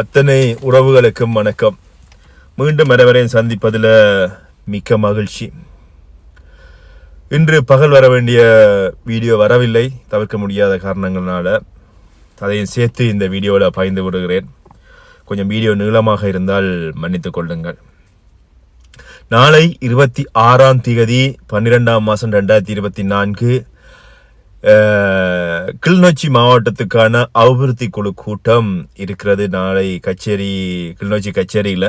அத்தனை உறவுகளுக்கும் வணக்கம். மீண்டும் வரவரையும் சந்திப்பதில் மிக்க மகிழ்ச்சி. இன்று பகல் வர வேண்டிய வீடியோ வரவில்லை. தவிர்க்க முடியாத காரணங்களால் அதையும் சேர்த்து இந்த வீடியோவில் பகிர்ந்து விடுகிறேன். கொஞ்சம் வீடியோ நீளமாக இருந்தால் மன்னித்துக் கொள்ளுங்கள். நாளை இருபத்தி ஆறாம் தேதி பன்னிரெண்டாம் மாதம் ரெண்டாயிரத்தி இருபத்தி நான்கு கிளிநொச்சி மாவட்டத்துக்கான அபிவிருத்தி குழு கூட்டம் இருக்கிறது நாளை கச்சேரி கிளிநொச்சி கச்சேரியில்.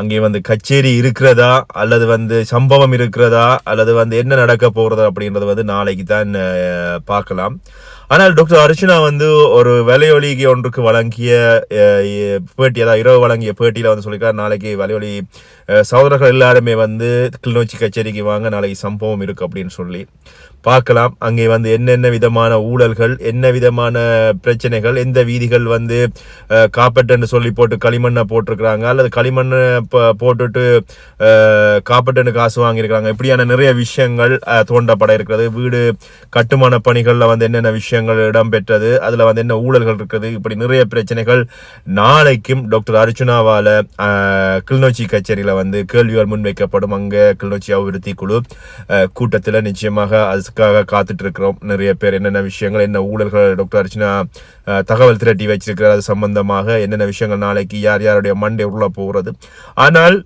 அங்கே வந்து கச்சேரி இருக்கிறதா அல்லது வந்து சம்பவம் இருக்கிறதா அல்லது வந்து என்ன நடக்க போகிறது அப்படின்றது வந்து நாளைக்கு தான் பார்க்கலாம். ஆனால் டாக்டர் அர்ச்சனா வந்து ஒரு வலையொலிக்கு ஒன்றுக்கு வழங்கிய பேட்டி அதாவது இரவு வழங்கிய பேட்டியில் வந்து சொல்லியிருக்காரு நாளைக்கு வலையொலி சகோதரர்கள் எல்லாருமே வந்து கிளிநொச்சி கச்சேரிக்கு வாங்க நாளைக்கு சம்பவம் இருக்கு அப்படின்னு சொல்லி. பார்க்கலாம். அங்கே வந்து என்னென்ன விதமான ஊழல்கள் என்ன விதமான பிரச்சனைகள் எந்த வீதிகள் வந்து அஹ், காப்பட்டுன்னு சொல்லி போட்டு களிமண்ணை போட்டிருக்கிறாங்க அல்லது களிமண்ணை இப்போ போட்டுட்டு அஹ், காப்பட்டுன்னு காசு வாங்கியிருக்கிறாங்க. இப்படியான நிறைய விஷயங்கள் தோண்டப்பட இருக்கிறது. வீடு கட்டுமான பணிகளில் வந்து என்னென்ன விஷயங்கள் இடம்பெற்றது அதில் வந்து என்ன ஊழல்கள் இருக்குது இப்படி நிறைய பிரச்சனைகள். நாளைக்கும் டாக்டர் அர்ச்சுனாவால் கிளிநொச்சி கச்சேரியில் வந்து கேள்விகள் முன்வைக்கப்படும். அங்கே கிளிநொச்சி அபிவிருத்தி குழு கூட்டத்தில் நிச்சயமாக அது காத்துட்டு இருக்கிறோம் நிறைய பேர் என்னென்ன விஷயங்கள் என்ன ஊழல்கள் டாக்டர் அர்ச்சனா தகவல் திரட்டி வச்சிருக்கிறார் அது சம்பந்தமாக என்னென்ன விஷயங்கள் நாளைக்கு யார் யாருடைய மண்டை உள்ள போகிறது. ஆனால்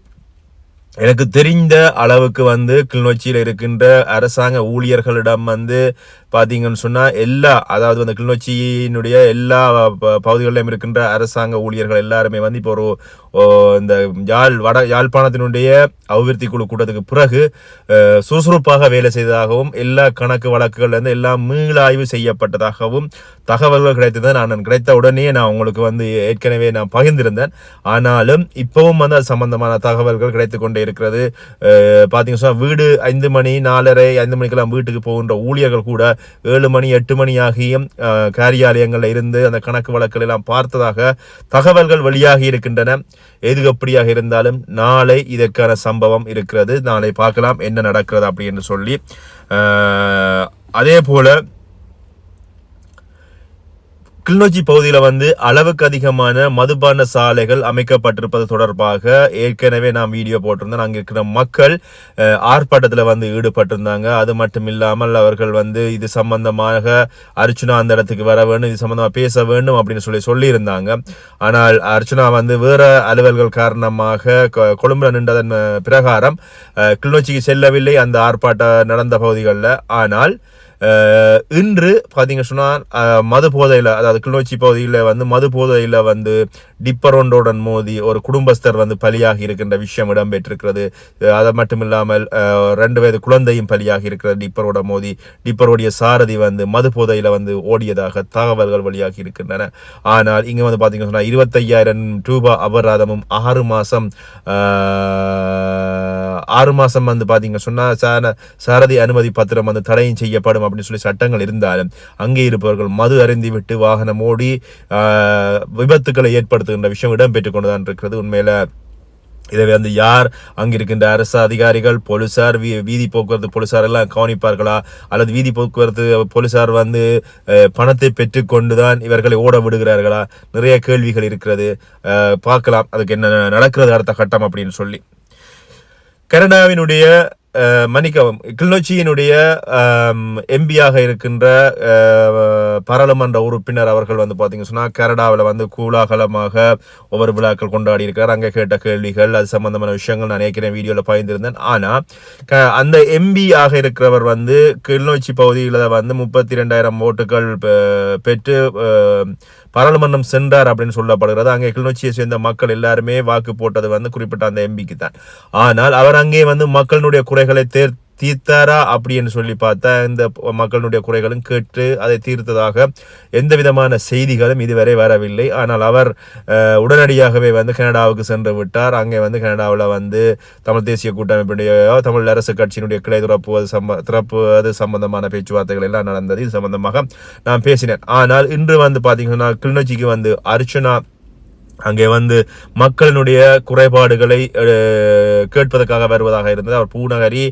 எனக்கு தெரிந்த அளவுக்கு வந்து கிளிநொச்சியில் இருக்கின்ற அரசாங்க ஊழியர்களிடம் வந்து பார்த்தீங்கன்னு சொன்னால் எல்லா அதாவது வந்து கிளிநொச்சியினுடைய எல்லா ப- பகுதிகளிலும் இருக்கின்ற அரசாங்க ஊழியர்கள் எல்லாருமே வந்து இப்போ ஒரு இந்த யாழ் வட யாழ்ப்பாணத்தினுடைய அபிவிருத்தி குழு கூட்டத்துக்கு பிறகு சுறுசுறுப்பாக வேலை செய்ததாகவும் எல்லா கணக்கு வழக்குகள்லேருந்து எல்லாம் மீளாய்வு செய்யப்பட்டதாகவும் தகவல்கள் கிடைத்தது. நான் கிடைத்த உடனே நான் உங்களுக்கு வந்து ஏற்கனவே நான் பகிர்ந்திருந்தேன். ஆனாலும் இப்போவும் வந்து அது சம்பந்தமான தகவல்கள் கிடைத்து கொண்டே இருக்கிறது. அஹ், பார்த்தீங்கன்னா வீடு ஐந்து மணி நாலரை ஐந்து மணிக்கெல்லாம் வீட்டுக்கு போகின்ற ஊழியர்கள் கூட ஏழு மணி எட்டு மணி ஆகியும் இருந்து அந்த கணக்கு வழக்குகள் எல்லாம் பார்த்ததாக தகவல்கள் வெளியாகி இருக்கின்றன. எது எப்படியாக இருந்தாலும் நாளை இதற்கான சம்பவம் இருக்கிறது. நாளை பார்க்கலாம் என்ன நடக்கிறது அப்படின்னு சொல்லி அதே போல கிளிநொச்சி பகுதியில் வந்து அளவுக்கு அதிகமான மதுபான சாலைகள் அமைக்கப்பட்டிருப்பது தொடர்பாக ஏற்கனவே நான் வீடியோ போட்டிருந்தேன் அங்கே இருக்கிற மக்கள் ஆர்ப்பாட்டத்தில் வந்து ஈடுபட்டிருந்தாங்க. அது மட்டும் இல்லாமல் அவர்கள் வந்து இது சம்பந்தமாக அர்ச்சுனா அந்த இடத்துக்கு வர வேண்டும் இது சம்பந்தமாக பேச வேண்டும் அப்படின்னு சொல்லி சொல்லியிருந்தாங்க. ஆனால் அர்ச்சுனா வந்து வேற அலுவல்கள் காரணமாக கொழும்புல நின்றதன் பிரகாரம் கிளிநொச்சிக்கு செல்லவில்லை. அந்த ஆர்ப்பாட்டம் நடந்த பகுதிகளில். ஆனால் இன்று பார்த்தீங்க சொன்னால் மது போதையில் அதாவது கிளிநொச்சி பகுதியில் வந்து மது போதையில் வந்து டிப்பர் ஒன்றோடன் மோதி ஒரு குடும்பஸ்தர் வந்து பலியாகி இருக்கின்ற விஷயம் இடம்பெற்றிருக்கிறது. அஹ், அது மட்டும் இல்லாமல் ரெண்டு வயது குழந்தையும் பலியாகி இருக்கிறது டிப்பரோட மோதி டிப்பரோடைய சாரதி வந்து மது போதையில் வந்து ஓடியதாக தகவல்கள் வெளியாகி இருக்கின்றன. ஆனால் இங்கே வந்து பார்த்தீங்க சொன்னால் இருபத்தையாயிரம் ரூபாய் அபராதமும் ஆறு மாதம் ஆறு மாதம் வந்து பார்த்தீங்க சொன்னால் சார சாரதி அனுமதி பத்திரம் வந்து தடையும் செய்யப்படும் அப்படின்னு சொல்லி சட்டங்கள் இருந்தாலும் அங்கே இருப்பவர்கள் மது அருந்தி விட்டு வாகனம் ஓடி விபத்துக்களை ஏற்படுத்துகின்ற விஷயம் இடம்பெற்று கொண்டுதான் இருக்கிறது. உண்மையில இதை வந்து யார் அங்கே இருக்கின்ற அரசு அதிகாரிகள் போலீசார் வீ- வீதி போக்குவரத்து போலீசார் எல்லாம் கவனிப்பார்களா? அல்லது வீதி போக்குவரத்து போலீசார் வந்து பணத்தை பெற்றுக்கொண்டு தான் இவர்களை ஓட விடுகிறார்களா? நிறைய கேள்விகள் இருக்கிறது. பார்க்கலாம். அதுக்கு என்ன நடக்கிறது அடுத்த கட்டம் அப்படின்னு சொல்லி. கனடாவினுடைய மன்னிக்கவும் கிளிநொச்சியினுடைய எம்பியாக இருக்கின்ற பாராளுமன்ற உறுப்பினர் அவர்கள் வந்து பார்த்தீங்க சொன்னால் கனடாவில் வந்து கூலாகலமாக ஒவ்வொரு விழாக்கள் கொண்டாடி இருக்கிறார் அங்கே கேட்ட கேள்விகள் அது சம்பந்தமான விஷயங்கள் நான் ஏற்கனவே வீடியோவில் பகிர்ந்திருந்தேன். ஆனால் அந்த எம்பி ஆக இருக்கிறவர் வந்து கிளிநொச்சி பகுதியில் வந்து முப்பத்தி ரெண்டாயிரம் ஓட்டுகள் பெற்று பாராளுமன்றம் சென்றார் அப்படின்னு சொல்லப்படுகிறது. அங்கே கிளிநொச்சியை சேர்ந்த மக்கள் எல்லாருமே வாக்கு போட்டது வந்து குறிப்பிட்ட அந்த எம்பிக்கு தான். ஆனால் அவர் அங்கே வந்து மக்களுடைய குறை குறைகளை தேர் தீர்த்தாரா அப்படின்னு சொல்லி பார்த்தா இந்த மக்களுடைய குறைகளும் கேட்டு அதை தீர்த்ததாக எந்த விதமான செய்திகளும் இதுவரை வரவில்லை. ஆனால் அவர் உடனடியாகவே வந்து கனடாவுக்கு சென்று விட்டார். அங்கே வந்து கனடாவில் வந்து தமிழ் தேசிய கூட்டமைப்பினுடைய தமிழ் அரசு கட்சியினுடைய கிளை துறப்புவது சம்ப திறப்புவது சம்பந்தமான பேச்சுவார்த்தைகள் எல்லாம் நடந்தது. இது சம்பந்தமாக நான் பேசினேன். ஆனால் இன்று வந்து பார்த்தீங்கன்னா கிளிநொச்சிக்கு வந்து அர்ச்சனா அங்கே வந்து மக்களினுடைய குறைபாடுகளை கேட்பதற்காக வருவதாக இருந்தது. அவர் பூநகரி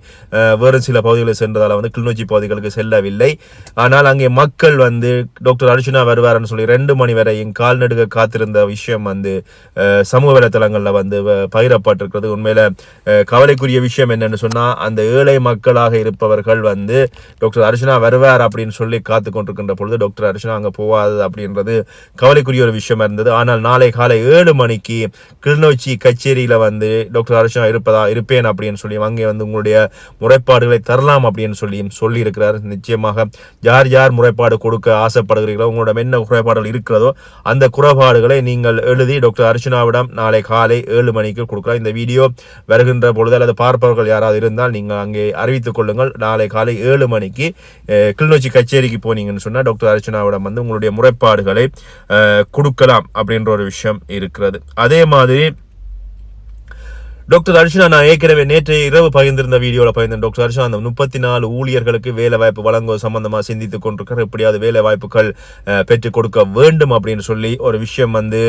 வேறு சில பகுதிகளில் சென்றதால் வந்து கிளிநொச்சி பகுதிகளுக்கு செல்லவில்லை. ஆனால் அங்கே மக்கள் வந்து டாக்டர் அர்ஜுனா வருவார்னு சொல்லி ரெண்டு மணி வரையும் கால்நடுக காத்திருந்த விஷயம் வந்து சமூக வலைத்தளங்களில் வந்து வ- பகிரப்பட்டிருக்கிறது. உண்மையில் கவலைக்குரிய விஷயம் என்னன்னு சொன்னால் அந்த ஏழை மக்களாக இருப்பவர்கள் வந்து டாக்டர் அர்ஜுனா வருவார் அப்படின்னு சொல்லி காத்து கொண்டிருக்கின்ற பொழுது டாக்டர் அர்ஜுனா அங்கே போகாது அப்படின்றது கவலைக்குரிய ஒரு விஷயமா இருந்தது. ஆனால் நாளை காலை ஏழு மணிக்கு கிளிநொச்சி கச்சேரியில் வந்து டாக்டர் ஹர்ஷா இருப்பதா இருப்பேன் அப்படின்னு சொல்லி அங்கே வந்து உங்களுடைய முறைப்பாடுகளை தரலாம் அப்படின்னு சொல்லி சொல்லியிருக்கிறார். நிச்சயமாக யார் யார் முறைப்பாடு கொடுக்க ஆசைப்படுகிறீர்களோ உங்களோட என்ன குறைபாடுகள் இருக்கிறதோ அந்த குறைபாடுகளை நீங்கள் எழுதி டாக்டர் அர்ச்சனாவிடம் நாளை காலை ஏழு மணிக்கு கொடுக்கலாம். இந்த வீடியோ வருகின்ற பொழுது அல்லது பார்ப்பவர்கள் யாராவது இருந்தால் நீங்கள் அங்கே அறிவித்துக் கொள்ளுங்கள். நாளை காலை ஏழு மணிக்கு கிளிநொச்சி கச்சேரிக்கு போனீங்கன்னு சொன்னால் டாக்டர் அர்ச்சனாவிடம் வந்து உங்களுடைய முறைப்பாடுகளை கொடுக்கலாம் அப்படின்ற ஒரு விஷயம் இருக்கிறது. அதே மாதிரி டாக்டர் அர்ஷனா நான் ஏற்கனவே நேற்று இரவு பகிர்ந்திருந்த வீடியோவில் பகிர்ந்தேன். டாக்டர் அர்ஷனா அந்த முப்பத்தி நாலு ஊழியர்களுக்கு வேலை வாய்ப்பு வழங்குவது சம்பந்தமாக சிந்தித்துக் கொண்டிருக்கிற எப்படியாவது வேலை வாய்ப்புகள் பெற்றுக் கொடுக்க வேண்டும் அப்படின்னு சொல்லி ஒரு விஷயம் வந்து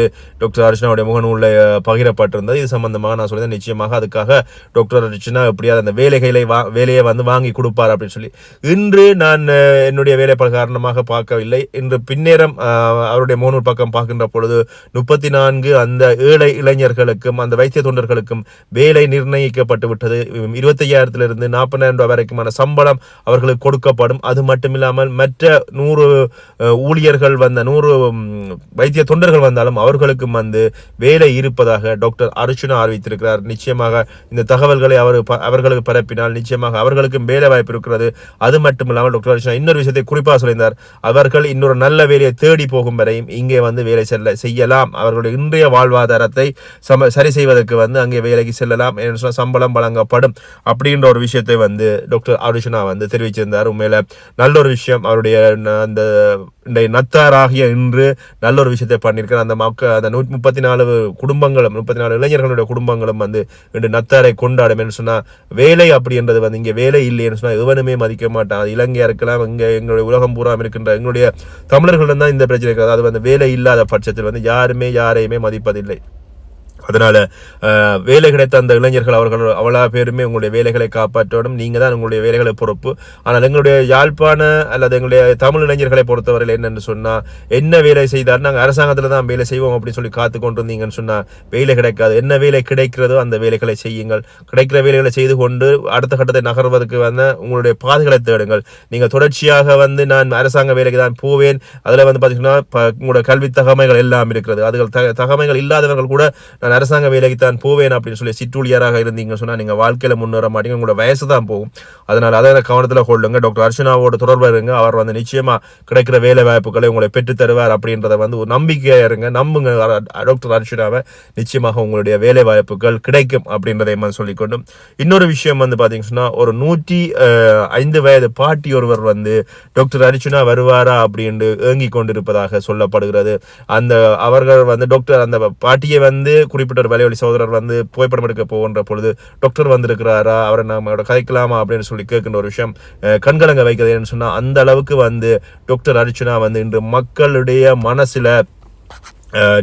டாக்டர் அர்ஷனாவுடைய முகநூலில் பகிரப்பட்டிருந்தது. இது சம்பந்தமாக நான் சொல்லியிருந்தேன். நிச்சயமாக அதுக்காக டாக்டர் அர்ஷனா எப்படியாவது அந்த வேலைகளை வா வேலையை வந்து வாங்கி கொடுப்பார் அப்படின்னு சொல்லி. இன்று நான் என்னுடைய வேலை காரணமாக பார்க்கவில்லை. இன்று பின்னேரம் அவருடைய முகநூல் பக்கம் பார்க்கின்ற பொழுது முப்பத்தி நான்கு அந்த ஏழை இளைஞர்களுக்கும் அந்த வைத்திய தொண்டர்களுக்கும் வேலை நிர்ணயிக்கப்பட்டு விட்டது இருபத்தையாயிரத்திலிருந்து நாற்பதாயிரம் ரூபாய் வரைக்குமான சம்பளம் அவர்களுக்கு கொடுக்கப்படும். அது மட்டும் இல்லாமல் மற்ற நூறு ஊழியர்கள் வந்த நூறு வைத்திய தொண்டர்கள் வந்தாலும் அவர்களுக்கும் வந்து வேலை இருப்பதாக டாக்டர் அர்ச்சுனா அறிவித்திருக்கிறார். நிச்சயமாக இந்த தகவல்களை அவர் ப- அவர்களுக்கு பரப்பினால் நிச்சயமாக அவர்களுக்கும் வேலை வாய்ப்பு இருக்கிறது. அது மட்டும் இல்லாமல் டாக்டர் அர்ச்சுனா இன்னொரு விஷயத்தை குறிப்பாக சொல்லியிருந்தார். அவர்கள் இன்னொரு நல்ல வேலையை தேடி போகும் வரையும் இங்கே வந்து வேலை செல்ல செய்யலாம். அவர்களுடைய இன்றைய வாழ்வாதாரத்தை சம சரி செய்வதற்கு வந்து அங்கே வேலைக்கு செல்லலாம் என்று சம்பளம் வழங்கப்படும் அப்படின்ற ஒரு விஷயத்தை வந்து டாக்டர் அருஷனா வந்து தெரிவிச்சிருந்தார். உண்மையில நல்ல ஒரு விஷயம். அவருடைய அந்த இன்றைய நத்தாராகிய இன்று நல்ல ஒரு விஷயத்தை பண்ணியிருக்கார் அந்த மக்கள் அந்த நூற்றி முப்பத்தி நாலு குடும்பங்களும் முப்பத்தி நாலு இளைஞர்களுடைய குடும்பங்களும் வந்து இன்று நத்தாரை கொண்டாடும் என்று சொன்னால் வேலை அப்படின்றது வந்து இங்கே வேலை இல்லைன்னு சொன்னால் எவனுமே மதிக்க மாட்டான். அது இலங்கையா இருக்கலாம் இங்கே எங்களுடைய உலகம் பூராம் இருக்கின்ற எங்களுடைய தமிழர்களிடம் தான் இந்த பிரச்சனை இருக்கிறது. அது வந்து வேலை இல்லாத பட்சத்தில் வந்து யாருமே யாரையுமே மதிப்பதில்லை. அதனால் வேலை கிடைத்த அந்த இளைஞர்கள் அவர்கள் அவ்வளோ பேருமே உங்களுடைய வேலைகளை காப்பாற்றணும். நீங்கள் தான் உங்களுடைய வேலைகளை பொறுப்பு. ஆனால் எங்களுடைய யாழ்ப்பாண அல்லது எங்களுடைய தமிழ் இளைஞர்களை பொறுத்தவரையில் என்னென்னு சொன்னால் என்ன வேலை செய்தாலும் நாங்கள் அரசாங்கத்தில் தான் வேலை செய்வோம் அப்படின்னு சொல்லி காத்து கொண்டிருந்தீங்கன்னு சொன்னால் வேலை கிடைக்காது. என்ன வேலை கிடைக்கிறதோ அந்த வேலைகளை செய்யுங்கள். கிடைக்கிற வேலைகளை செய்து கொண்டு அடுத்த கட்டத்தை நகர்வதற்கு வந்து உங்களுடைய பாதைகளை தேடுங்கள். நீங்கள் தொடர்ச்சியாக வந்து நான் அரசாங்க வேலைக்கு தான் போவேன். அதில் வந்து பார்த்தீங்கன்னா ப- உங்களோட கல்வி தகமைகள் எல்லாம் இருக்கிறது. அதுகள் தகமைகள் இல்லாதவர்கள் கூட நான் அரசாங்க வேலைக்கு தான் போவேன் அப்படின்னு சொல்லி சிற்றூழியராக இருந்தீங்கன்னு சொன்னா நீங்க வாழ்க்கையில முன்னேற மாட்டீங்க உங்களோட வயசு தான் போகும். அதனால் அதை கவனத்தில் கொள்ளுங்க. டாக்டர் அர்ச்சனாவோட தொடர்பு இருங்க. அவர் வந்து நிச்சயமா கிடைக்கிற வேலை வாய்ப்புகளை உங்களை பெற்று தருவார் அப்படின்றத வந்து ஒரு நம்பிக்கையாக இருங்க. நம்புங்க டாக்டர் அர்ச்சனாவை நிச்சயமாக உங்களுடைய வேலை வாய்ப்புகள் கிடைக்கும் அப்படின்றதை வந்து சொல்லிக்கொண்டு இன்னொரு விஷயம் வந்து பாத்தீங்கன்னா சொன்னா ஒரு நூற்றி ஐந்து வயது பாட்டி ஒருவர் வந்து டாக்டர் அர்ச்சனா வருவாரா அப்படின்னு ஏங்கி கொண்டிருப்பதாக சொல்லப்படுகிறது. அந்த அவர்கள் வந்து டாக்டர் அந்த பாட்டியை வந்து குறிப்பிட்ட ஒரு வலைவலி சகோதரர் வந்து புகைப்படம் எடுக்க போகின்ற பொழுது டாக்டர் வந்திருக்கிறாரா? அவரை நம்ம கதைக்கலாமா அப்படின்னு சொல்லி கேட்கின்ற ஒரு விஷயம் கண்கலங்க வைக்கிறது சொன்னால் சொன்னா அந்த அளவுக்கு வந்து டாக்டர் அர்ச்சனா வந்து இன்று மக்களுடைய மனசுல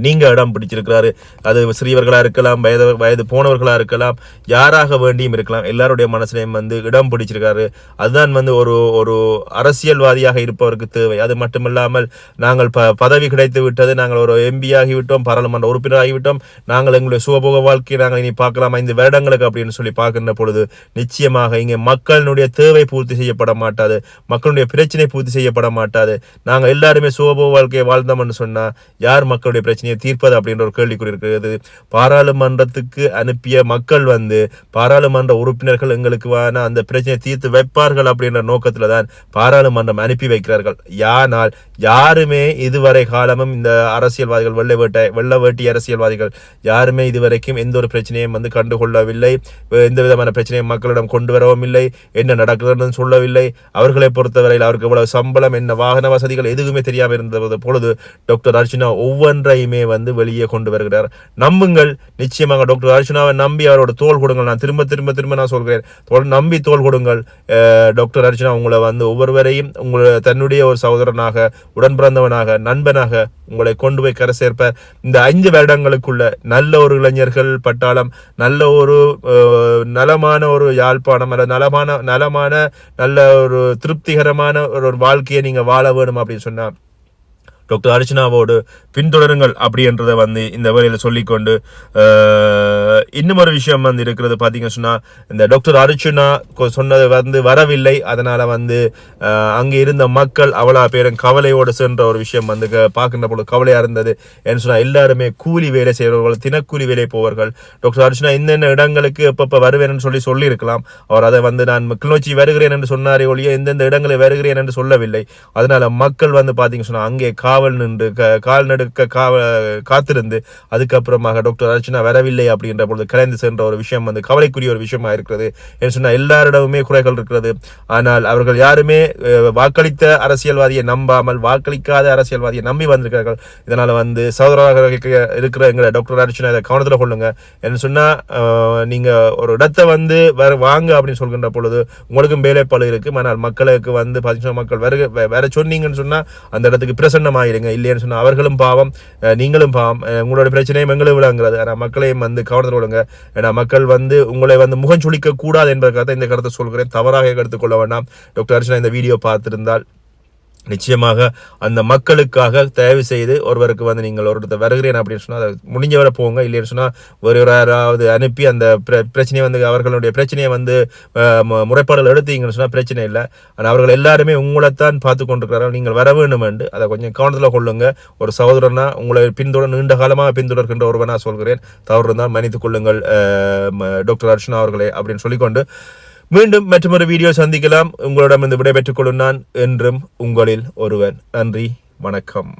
நீங்கள் இடம் பிடிச்சிருக்கிறாரு. அது சிறியவர்களாக இருக்கலாம் வயது வயது போனவர்களாக இருக்கலாம் யாராக வேண்டியும் இருக்கலாம். எல்லாருடைய மனசுலையும் வந்து இடம் பிடிச்சிருக்காரு. அதுதான் வந்து ஒரு ஒரு அரசியல்வாதியாக இருப்பவருக்கு தேவை. அது மட்டுமில்லாமல் நாங்கள் ப பதவி கிடைத்து விட்டது நாங்கள் ஒரு எம்பி ஆகிவிட்டோம் பாராளுமன்ற உறுப்பினர் ஆகிவிட்டோம். நாங்கள் எங்களுடைய சுகபோக வாழ்க்கையை நாங்கள் இனி பார்க்கலாம் ஐந்து வருடங்களுக்கு அப்படின்னு சொல்லி பார்க்கின்ற பொழுது நிச்சயமாக இங்கே மக்களினுடைய தேவை பூர்த்தி செய்யப்பட மாட்டாது. மக்களுடைய பிரச்சனை பூர்த்தி செய்யப்பட மாட்டாது. நாங்கள் எல்லாருமே சுகபோக வாழ்க்கையை வாழ்ந்தோம்னு சொன்னால் யார் மக்களுடைய பிரச்சனையை தீர்ப்பது அப்படின்ற ஒரு கேள்விக்குறி இருக்கிறது பாராளுமன்றத்துக்கு அனுப்பிய மக்கள் வந்து பாராளுமன்ற உறுப்பினர்கள் எங்களுக்கு வேணால் அந்த பிரச்சனையை தீர்த்து வைப்பார்கள் அப்படின்ற நோக்கத்தில் தான் பாராளுமன்றம் அனுப்பி வைக்கிறார்கள். யானால் யாருமே இதுவரை காலமும் இந்த அரசியல்வாதிகள் வெள்ளை வேட்டை வெள்ள வேட்டி அரசியல்வாதிகள் யாருமே இதுவரைக்கும் எந்த ஒரு பிரச்சனையும் வந்து கண்டுகொள்ளவில்லை. எந்த விதமான பிரச்சனையும் மக்களிடம் கொண்டு வரவும் இல்லை. என்ன நடக்கிறதுன்னு சொல்லவில்லை. அவர்களை பொறுத்தவரையில் அவருக்கு இவ்வளவு சம்பளம் என்ன வாகன வசதிகள் எதுவுமே தெரியாமல் இருந்த பொழுது டாக்டர் அர்ச்சனா ஒவ்வொன்றையுமே வந்து வெளியே கொண்டு வருகிறார். நம்புங்கள். நிச்சயமாக டாக்டர் அர்ச்சனாவை நம்பி அவரோட தோல் கொடுங்கள். நான் திரும்ப திரும்ப திரும்ப நான் சொல்கிறேன். தோல் நம்பி தோல் கொடுங்கள். டாக்டர் அர்ச்சனா உங்களை வந்து ஒவ்வொருவரையும் உங்களை தன்னுடைய ஒரு சகோதரனாக உடன் பிறந்தவனாக நண்பனாக உங்களை கொண்டு போய் கரை சேர்ப்பார் இந்த ஐந்து வருடங்களுக்குள்ள நல்ல ஒரு இளைஞர்கள் பட்டாளம் நல்ல ஒரு நலமான ஒரு யாழ்ப்பாணம் அல்ல நலமான நலமான நல்ல ஒரு திருப்திகரமான ஒரு ஒரு வாழ்க்கையை நீங்கள் வாழ வேணும் அப்படின்னு சொன்னால் டாக்டர் அர்ச்சனாவோடு பின்தொடருங்கள் அப்படின்றத வந்து இந்த வேலையில் சொல்லிக்கொண்டு இன்னும் ஒரு விஷயம் வந்து இருக்கிறது பார்த்தீங்க சொன்னால் இந்த டாக்டர் அர்ச்சனா சொன்னது வந்து வரவில்லை. அதனால் வந்து அங்கே இருந்த மக்கள் அவ்வளோ பேரும் கவலையோடு சென்ற ஒரு விஷயம் வந்து க- பார்க்கின்ற பொழுது கவலையாக இருந்தது. ஏன்னு சொன்னால் எல்லாருமே கூலி வேலை செய்கிறவர்கள் தினக்கூலி வேலை போவர்கள் டாக்டர் அர்ச்சனா இந்தென்ன இடங்களுக்கு எப்பப்போ வருவேன்னு சொல்லி சொல்லியிருக்கலாம். அவர் அதை வந்து நான் கிளிநொச்சி வருகிறேன் என்று சொன்னாரே ஒழிய எந்தெந்த இடங்களில் வருகிறேன் என்று சொல்லவில்லை. அதனால் மக்கள் வந்து பார்த்தீங்க சொன்னா அங்கே கா காவல் நின்று க- கால் நடுக்க காவ காத்திருந்து அதுக்கப்புறமாக டாக்டர் அர்ச்சனா வரவில்லை அப்படின்ற பொழுது கலைந்து சென்ற ஒரு விஷயம் வந்து கவலைக்குரிய ஒரு விஷயமா இருக்கிறது என்று சொன்னால் எல்லாரிடமுமே குறைகள் இருக்கிறது. ஆனால் அவர்கள் யாருமே வாக்களித்த அரசியல்வாதியை நம்பாமல் வாக்களிக்காத அரசியல்வாதியை நம்பி வந்திருக்கிறார்கள். இதனால் வந்து சகோதரராக இருக்க- இருக்கிற எங்களை டாக்டர் அர்ச்சனா இதை கவனத்தில் கொள்ளுங்க என்று சொன்னால் நீங்கள் ஒரு இடத்தை வந்து வர வாங்க அப்படின்னு சொல்கின்ற பொழுது உங்களுக்கும் வேலைப்பாடு இருக்கும் ஆனால் மக்களுக்கு வந்து பார்த்தீங்கன்னா மக்கள் வருக வே- வேற சொன்னீங்கன்னு சொன்னால் அந்த இடத்துக்கு பிரசன்னமாயிருங்க இல்லைன்னு சொன்னால் அவர்களும் பாவம். நீங்களும் பாவம். உங்களோட பிரச்சனையும் எங்களும் விளங்குறது. ஆனால் மக்களையும் வந்து கவனத்தில் கொள்ளுங்க ஏன்னா மக்கள் வந்து உங்களை வந்து முகம் சுழிக்க கூடாது என்பதற்காக இந்த கருத்தை சொல்கிறேன். தவறாக எடுத்துக்கொள்ள வேண்டாம். டாக்டர் அர்ச்சனா இந்த வீடியோ பார்த்துருந்தால் நிச்சயமாக அந்த மக்களுக்காக தயவு செய்து ஒருவருக்கு வந்து நீங்கள் ஒருத்தர் வருகிறேன் அப்படின்னு சொன்னால் அதை முடிஞ்சவரை போங்க. இல்லைன்னு சொன்னால் ஒரு ஒரு யாராவது அனுப்பி அந்த பிர- பிரச்சனையை வந்து அவர்களுடைய பிரச்சனையை வந்து மு- முறைப்பாடுகள் எடுத்தீங்கன்னு சொன்னால் பிரச்சனை இல்லை. ஆனால் அவர்கள் எல்லாருமே உங்களைத்தான் பார்த்து கொண்டிருக்கிறார்கள். நீங்கள் வர வேண்டும் என்று. அதை கொஞ்சம் கவனத்தில் கொள்ளுங்க. ஒரு சகோதரனா உங்களை பின்தொடர் நீண்ட காலமாக பின்தொடர்கின்ற ஒருவனாக சொல்கிறேன். தவறு இருந்தால் மன்னித்துக் கொள்ளுங்கள் டாக்டர் அர்ச்சனா அவர்களே அப்படின்னு சொல்லிக்கொண்டு மீண்டும் மற்றொரு வீடியோ சந்திக்கலாம். உங்களிடம் இந்த விடைபெற்றுக் கொள்ளும் நான் என்றும் உங்களில் ஒருவன் நன்றி. வணக்கம்.